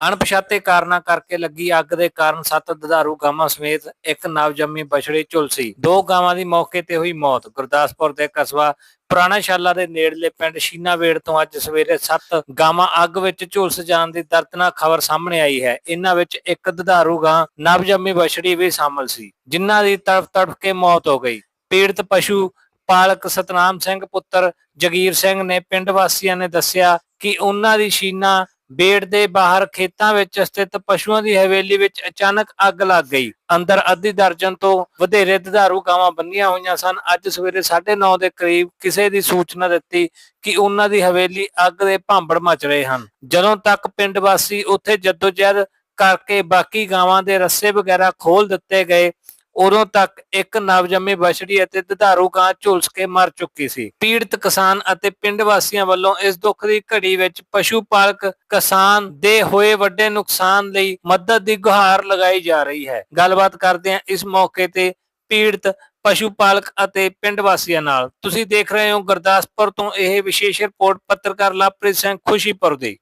ਅਣਪਛਾਤੇ ਕਾਰਨਾਂ ਕਰਕੇ ਲੱਗੀ ਅੱਗ ਦੇ ਕਾਰਨ ਸੱਤ ਦੁਧਾਰੂ ਗਾਵਾਂ ਸਮੇਤ ਇੱਕ ਨਵਜੰਮੀ ਬਛੜੀ ਝੁਲਸੀ। ਦੋ ਗਾਵਾਂ ਦੀ ਮੌਕੇ ਤੇ ਹੋਈ ਮੌਤ। ਗੁਰਦਾਸਪੁਰ ਦੇ ਕਸਬਾ ਪੁਰਾਣਾ ਸ਼ਾਲਾ ਦੇ ਨੇੜਲੇ ਪਿੰਡ ਸ਼ੀਨਾਵੇੜ ਤੋਂ ਅੱਜ ਸਵੇਰੇ ਸੱਤ ਗਾਵਾਂ ਅੱਗ ਵਿੱਚ ਝੁਲਸ ਜਾਣ ਦੀ ਦਰਦਨਾਕ ਖਬਰ ਸਾਹਮਣੇ ਆਈ ਹੈ। ਇਹਨਾਂ ਵਿੱਚ ਇੱਕ ਦੁਧਾਰੂ ਗਾਂ, ਨਵਜੰਮੀ ਬਛੜੀ ਵੀ ਸ਼ਾਮਲ ਸੀ, ਜਿਨ੍ਹਾਂ ਦੀ ਤੜਫ ਤੜਫ ਕੇ ਮੌਤ ਹੋ ਗਈ। ਪੀੜਤ ਪਸ਼ੂ ਪਾਲਕ ਸਤਨਾਮ ਸਿੰਘ ਪੁੱਤਰ ਜਗੀਰ ਸਿੰਘ ਨੇ ਪਿੰਡ ਵਾਸੀਆਂ ਨੇ ਦੱਸਿਆ ਕਿ ਉਹਨਾਂ ਦੀ ਸ਼ੀਨਾ ਬੇੜ ਦੇ ਬਾਹਰ ਖੇਤਾਂ ਵਿੱਚ ਸਥਿਤ ਪਸ਼ੂਆਂ ਦੀ ਹਵੇਲੀ ਵਿੱਚ ਅਚਾਨਕ ਅੱਗ ਲੱਗ ਗਈ। ਅੰਦਰ ਅੱਧੀ ਦਰਜਨ ਤੋਂ ਵਧੇਰੇ ਦੁਧਾਰੂ ਗਾਵਾਂ ਬੰਨੀਆਂ ਹੋਈਆਂ ਸਨ। ਅੱਜ ਸਵੇਰੇ 9:30 ਦੇ ਕਰੀਬ ਕਿਸੇ ਦੀ ਸੂਚਨਾ ਦਿੱਤੀ ਕਿ ਉਹਨਾਂ ਦੀ ਹਵੇਲੀ ਅੱਗ ਦੇ ਭਾਂਬੜ ਮਚ ਰਹੇ ਹਨ। ਜਦੋਂ ਤੱਕ ਪਿੰਡ ਵਾਸੀ ਉੱਥੇ ਜਦੋਜਹਿਦ ਕਰਕੇ ਬਾਕੀ ਗਾਵਾਂ ਦੇ ਰੱਸੇ ਵਗੈਰਾ ਖੋਲ ਦਿੱਤੇ ਗਏ ਉਦੋਂ ਤੱਕ ਇੱਕ ਨਵਜੰਮੀ ਬਛੜੀ ਅਤੇ ਦੁਧਾਰੂ ਗਾਂ ਝੁਲਸ ਕੇ ਮਰ ਚੁੱਕੀ ਸੀ। ਪੀੜਤ ਕਿਸਾਨ ਅਤੇ ਪਿੰਡ ਵਾਸੀਆਂ ਵੱਲੋਂ ਇਸ ਦੁੱਖ ਦੀ ਘੜੀ ਵਿੱਚ ਪਸ਼ੂ ਪਾਲਕ ਕਿਸਾਨ ਦੇ ਹੋਏ ਵੱਡੇ ਨੁਕਸਾਨ ਲਈ ਮਦਦ ਦੀ ਗੁਹਾਰ ਲਗਾਈ ਜਾ ਰਹੀ ਹੈ। ਗੱਲਬਾਤ ਕਰਦੇ ਹਾਂ ਇਸ ਮੌਕੇ ਤੇ ਪੀੜਤ ਪਸ਼ੂ ਪਾਲਕ ਅਤੇ ਪਿੰਡ ਵਾਸੀਆਂ ਨਾਲ। ਤੁਸੀਂ ਦੇਖ ਰਹੇ ਹੋ ਗੁਰਦਾਸਪੁਰ ਤੋਂ ਇਹ ਵਿਸ਼ੇਸ਼ ਰਿਪੋਰਟ ਪੱਤਰਕਾਰ ਲਵਪ੍ਰੀਤ ਸਿੰਘ ਖੁਸ਼ੀਪੁਰ ਦੀ।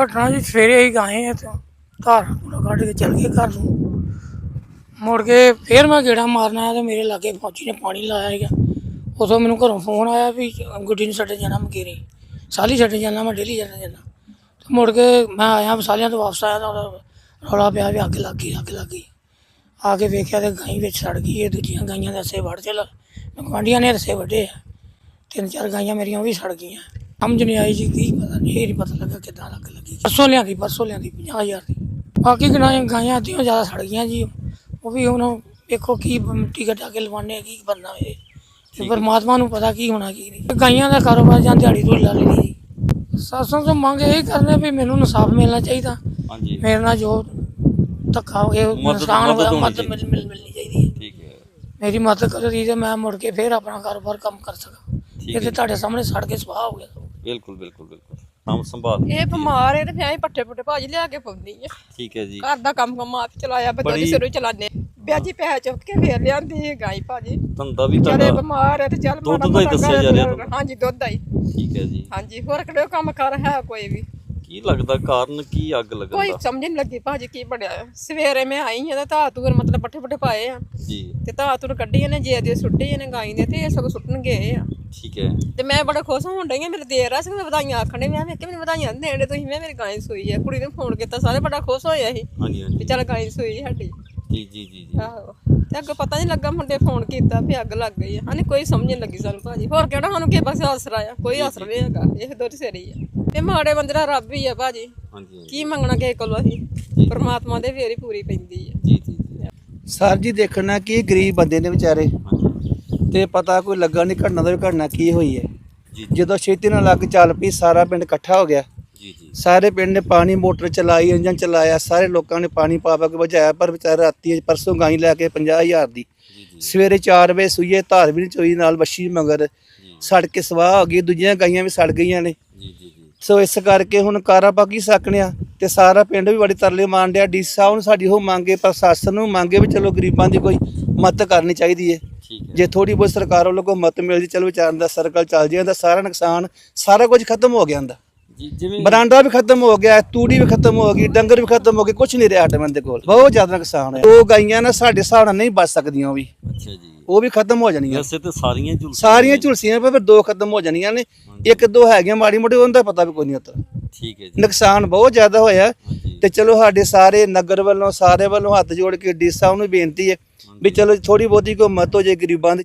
ਘਟਨਾ ਜੀ ਸਵੇਰੇ ਹੀ ਗਾਏ ਆ ਤੇ ਧਾਰ ਕੱਢ ਕੇ ਚਲ ਗਏ ਘਰ ਨੂੰ। ਮੁੜ ਕੇ ਫੇਰ ਮੈਂ ਗੇੜਾ ਮਾਰਨਾ ਆਇਆ ਤੇ ਮੇਰੇ ਲਾਗੇ ਫੌਜੀ ਨੇ ਪਾਣੀ ਲਾਇਆ ਹੈਗਾ ਉਦੋਂ ਮੈਨੂੰ ਘਰੋਂ ਫੋਨ ਆਇਆ ਵੀ ਗੁੱਡੀ ਨੂੰ ਛੱਡਣ ਜਾਣਾ ਮਕੇਰੀ। ਸਾਲੀ ਛੱਡਣ ਜਾਣਾ, ਮੈਂ ਡੇਲੀ ਛੱਡਣ ਜਾਣਾ। ਤੇ ਮੁੜ ਕੇ ਮੈਂ ਆਇਆ, ਸਾਲੀਆਂ ਤੋਂ ਵਾਪਸ ਆਇਆ ਤਾਂ ਰੌਲਾ ਪਿਆ ਵੀ ਅੱਗ ਲੱਗ ਗਈ, ਅੱਗ ਲੱਗ ਗਈ। ਆ ਕੇ ਵੇਖਿਆ ਤੇ ਗਾਈ ਵਿੱਚ ਸੜ ਗਈ ਇਹ ਦੂਜੀਆਂ ਗਾਈਆਂ ਦੇ ਰਸੇ ਵੜ ਚਲ ਗੁਆਂਢੀਆਂ ਨੇ ਰਸੇ ਵੱਡੇ ਆ। ਤਿੰਨ ਚਾਰ ਗਾਈਆਂ ਮੇਰੀਆਂ ਉਹ ਵੀ ਸੜ ਗਈਆਂ। ਸਮਝ ਨਹੀਂ ਆਈ ਜੀ ਕੀ ਪਤਾ ਨਹੀਂ, ਇਹ ਨਹੀਂ ਪਤਾ ਲੱਗਾ ਕਿੱਦਾਂ ਲੱਗ ਲੱਗੀ ਪਰਸੋਂ ਲਿਆਂਦੀ ਪਰਸੋਂ ਲਿਆਂਦੀ 50000 ਦੀ। ਬਾਕੀ ਗਾਈਆਂ ਗਾਈਆਂ ਅੱਧੀਆਂ ਜ਼ਿਆਦਾ ਸੜ ਗਈਆਂ ਜੀ। ਉਹ ਵੀ ਹੁਣ ਵੇਖੋ ਕੀ ਮਿੱਟੀ ਘਟਾ ਕੇ ਲਵਾਣੇ ਆ, ਕੀ ਬਣਨਾ ਇਹ। ਤੇ ਪਰਮਾਤਮਾ ਨੂੰ ਪਤਾ ਕੀ ਹੋਣਾ ਕੀ ਨਹੀਂ। ਗਾਈਆਂ ਦਾ ਕਾਰੋਬਾਰ ਜਾਂ ਦਿਹਾੜੀ ਤੋਂ ਲਾ ਲਈ ਸਾਸੋਂ ਤੋਂ ਮੰਗ ਇਹ ਕਰਨੇ ਵੀ ਮੈਨੂੰ ਇਨਸਾਫ ਮਿਲਣਾ ਚਾਹੀਦਾ। ਹਾਂਜੀ। ਮੇਰੇ ਨਾਲ ਜੋ ਧੱਕਾ ਹੋ ਗਿਆ ਨੁਕਸਾਨ ਹੋਇਆ ਮਦਦ ਮਿਲ ਮਿਲ- ਮਿਲਣੀ ਚਾਹੀਦੀ ਹੈ। ਠੀਕ ਹੈ। ਮੇਰੀ ਮਦਦ ਕਰੋ ਜੀ ਤੇ ਮੈਂ ਮੁੜ ਕੇ ਫੇਰ ਆਪਣਾ ਕਾਰੋਬਾਰ ਕੰਮ ਕਰ ਸਕਾਂ। ਇਹ ਤੇ ਤੁਹਾਡੇ ਸਾਹਮਣੇ ਸੜ ਕੇ ਸੁਆਹ ਹੋ ਗਿਆ। ਬਿਲਕੁਲ ਬਿਲਕੁਲ ਬਿਲਕੁਲ। ਕੰਮ ਸੰਭਾਲ ਇਹ ਬਿਮਾਰ ਹੈ ਤੇ ਫਿਰ ਅਸੀਂ ਪੱਠੇ ਪੁੱਠੇ ਭਾਜੀ ਲਿਆ ਕੇ ਪਾਉਂਦੀ ਆ ਠੀਕ ਹੈ ਜੀ। ਘਰ ਦਾ ਕੰਮ ਕੰਮ ਆਪ ਚਲਾਇਆ ਬੱਚੇ ਬੜੀ- ਸਿਰੋਂ ਚਲਾਨੇ ਵਿਆਜੀ ਪੈਸੇ ਚੁੱਕ ਕੇ ਫੇਰ ਲਿਆਂਦੀ ਹੈ ਗਾਈ ਭਾਜੀ ਧੰਦਾ ਵੀ ਚਲੇ ਤੁਹਾਡਾ। ਬਿਮਾਰ ਹੈ ਤੇ ਚੱਲ ਦੁੱਧ ਦਾ ਹੀ ਦੱਸਿਆ ਜਾ ਰਿਹਾ। ਹਾਂਜੀ ਦੁੱਧ ਦਾ ਹੀ। ਠੀਕ ਹੈ ਜੀ। ਹਾਂਜੀ ਹੋਰ ਕਿਹੜੇ ਕੰਮ ਕਰ ਹੈ ਕੋਈ ਵੀ? ਕੀ ਲੱਗਦਾ? ਕਾਰਨ ਕੀ ਅੱਗ ਲੱਗਣ ਕੋਈ ਦਾ? ਸਮਝ ਨਹੀਂ ਲੱਗੀ ਭਾਜੀ ਕੀ ਬਣਿਆ। ਸਵੇਰੇ ਮੈਂ ਆਈ ਹਾਂ ਤੇ ਧਾਤੂਰ ਮਤਲਬ ਪੱਠੇ ਪੁੱਠੇ ਪਾਏ ਆ। ਜੀ। ਤੇ ਧਾਤੂਰ ਕੱਢੀ ਨੇ ਜੇ ਦੇ ਸੁੱਟੀ ਨੇ ਗਾਈ ਦੇ ਤੇ ਇਹ ਸਭ ਸੁੱਟਣ ਗਏ ਆ। ਠੀਕ ਹੈ। ਤੇ ਮੈਂ ਬੜਾ ਖੁਸ਼ ਹੋਣ ਡਈ ਆ ਮੇਰੇ ਦੇਰ ਆ ਸੀ ਮੈਂ ਵਧਾਈਆਂ ਆਖਣੇ ਮੈਂ ਵੇਖ ਕੇ ਮੈਨੂੰ ਵਧਾਈਆਂ ਦੇਣ ਦੇ ਤੁਸੀਂ ਮੈਂ ਮੇਰੀ ਗਾਂ ਸੂਈ ਹੈ ਕੁੜੀ ਨੇ ਫੋਨ ਕੀਤਾ ਸਾਰੇ ਬੜਾ ਖੁਸ਼ ਹੋਏ ਸੀ ਹਾਂਜੀ ਵੀ ਹਾਂਜੀ ਚੱਲ ਗਾਂ ਸੂਈ ਸਾਡੀ। ਜੀ ਜੀ ਜੀ ਜੀ। ਆਹੋ। ਤੇ ਅੱਗੇ ਪਤਾ ਨਹੀਂ ਲੱਗਾ ਮੁੰਡੇ ਫੋਨ ਕੀਤਾ ਵੀ ਅੱਗ ਲੱਗ ਗਈ ਆ। ਹਾਨੇ ਕੋਈ ਸਮਝ ਨਹੀਂ ਲੱਗੀ ਸਾਨੂੰ ਭਾਜੀ। ਹੋਰ ਕਿਹੜਾ ਸਾਨੂੰ ਕਿਸੇ ਪਾਸੇ ਆਸਰਾ ਆ? ਕੋਈ ਆਸਰਾ ਨਹੀਂ ਹੈਗਾ ਇਹ ਦੋਰੀ ਸੇਰੀ ਆ। ਇਹ ਮਾੜੇ ਬੰਦੇ ਦਾ ਰੱਬ ਹੀ ਆ ਭਾਜੀ। ਹਾਂਜੀ। ਕੀ ਮੰਗਣਾ ਕਿਸੇ ਕੋਲੋਂ ਅਸੀਂ? ਪਰਮਾਤਮਾ ਦੇ ਫੇਰ ਹੀ ਪੂਰੀ ਪੈਂਦੀ ਆ। ਜੀ ਜੀ ਜੀ। ਸਰ ਜੀ ਦੇਖਣਾ ਕਿ ਗਰੀਬ ਬੰਦੇ ਨੇ ਵਿਚਾਰੇ। ਤੇ ਪਤਾ ਕੋਈ ਲੱਗਾ ਨਹੀਂ ਘਟਨਾ ਦਾ ਵੀ ਘਟਨਾ ਕੀ ਹੋਈ ਹੈ। ਜੀ ਜਦੋਂ ਛੇਤੀ ਨਾਲ ਲੱਗ ਚੱਲ ਪਈ ਸਾਰਾ ਪਿੰਡ ਇਕੱਠਾ ਹੋ ਗਿਆ। ਜੀ ਜੀ। ਸਾਰੇ ਪਿੰਡ ਨੇ ਪਾਣੀ ਮੋਟਰ ਚਲਾਈ ਇੰਜਨ ਚਲਾਇਆ ਸਾਰੇ ਲੋਕਾਂ ਨੇ ਪਾਣੀ ਪਾ ਪਾ ਕੇ ਬੁਝਾਇਆ ਪਰ ਵਿਚਾਰੇ ਰਾਤੀ ਪਰਸੋਂ ਗਾਈ ਲੈ ਕੇ 50000 ਦੀ। ਜੀ ਜੀ। ਸਵੇਰੇ 4 ਵਜੇ ਸੂਈਏ ਧਾਰ ਵੀ ਨਹੀਂ ਚੋਈ ਨਾਲ ਵੱਛੀ ਮਗਰ। ਸੜ ਕੇ ਸਵਾਹ ਹੋ ਗਈ ਦੂਜੀਆਂ ਗਾਈਆਂ ਵੀ ਸੜ ਗਈਆਂ ਨੇ। ਜੀ ਜੀ ਜੀ। ਸੋ ਇਸ ਕਰਕੇ ਹੁਣ ਕਾਰਾ ਪਾ ਕੀ ਸਕਣਿਆ ਤੇ ਸਾਰਾ ਪਿੰਡ ਵੀ ਬੜੀ ਤਰਲੇ ਮਾਰਨ ਡਿਆ। ਡੀ ਸਾਹਿਬ ਨੂੰ ਸਾਡੀ ਉਹ ਮੰਗੇ ਪ੍ਰਸ਼ਾਸਨ ਨੂੰ ਮੰਗੇ ਵੀ ਚਲੋ ਗਰੀਬਾਂ ਦੀ ਕੋਈ ਮਦਦ ਕਰਨੀ ਚਾਹੀਦੀ ਹੈ। ਜੇ ਥੋੜੀ ਬਹੁਤ ਸਰਕਾਰ ਵੱਲੋਂ ਕੋਈ ਮਤ ਮਿਲ ਜੇ ਚਲੋ ਵਿਚਾਰਨ ਦਾ ਸਰਕਲ ਚੱਲ ਜਾਂਦਾ ਸਾਰਾ ਨੁਕਸਾਨ ਸਾਰਾ ਕੁਝ ਖਤਮ ਹੋ ਗਿਆ ਹੁੰਦਾ। ਜੀ ਜਿਵੇਂ ਬਰਾਂਡਾ ਵੀ ਖਤਮ ਹੋ ਗਿਆ ਤੂੜੀ ਵੀ ਖਤਮ ਹੋ ਗਈ ਡੰਗਰ ਵੀ ਖਤਮ ਹੋ ਗਏ ਕੁਝ ਨਹੀਂ ਰਿਹਾ ਸਾਡੇ ਬੰਦੇ ਕੋਲ। ਬਹੁਤ ਜ਼ਿਆਦਾ ਨੁਕਸਾਨ ਹੈ ਉਹ ਗਾਈਆਂ ਨਾ ਸਾਡੇ ਹਿਸਾਬ ਨਾਲ ਨਹੀਂ ਬਚ ਸਕਦੀਆਂ ਉਹ ਵੀ। ਅੱਛਾ ਜੀ। ਉਹ ਵੀ ਖਤਮ ਹੋ ਜਾਣੀਆਂ। ਵੈਸੇ ਤੇ ਸਾਰੀਆਂ ਝੁਲਸੀਆਂ ਸਾਰੀਆਂ ਝੁਲਸੀਆਂ ਪਰ ਫਿਰ ਦੋ ਖਤਮ ਹੋ ਜਾਣੀਆਂ ਨੇ। ਇੱਕ ਦੋ ਹੈਗੀਆਂ ਮਾੜੀ ਮੋਟੀ ਉਹਦਾ ਪਤਾ ਵੀ ਕੋਈ ਨਹੀਂ ਹੁੰਦਾ ਠੀਕ ਹੈ ਜੀ। ਨੁਕਸਾਨ ਬਹੁਤ ਜ਼ਿਆਦਾ ਹੋਇਆ। ਤੇ ਚਲੋ ਸਾਡੇ ਸਾਰੇ ਨਗਰ ਵੱਲੋਂ ਸਾਰੇ ਵੱਲੋਂ ਹੱਥ ਜੋੜ ਕੇ ਡੀ ਸਾਹਿਬ ਨੂੰ ਬੇਨਤੀ ਹੈ ਵੀ ਚਲੋ ਥੋੜੀ ਬਹੁਤੀ ਕੋਈ ਮਤ ਹੋ ਜੇ ਗਰੀਬਾਂ ਦੀ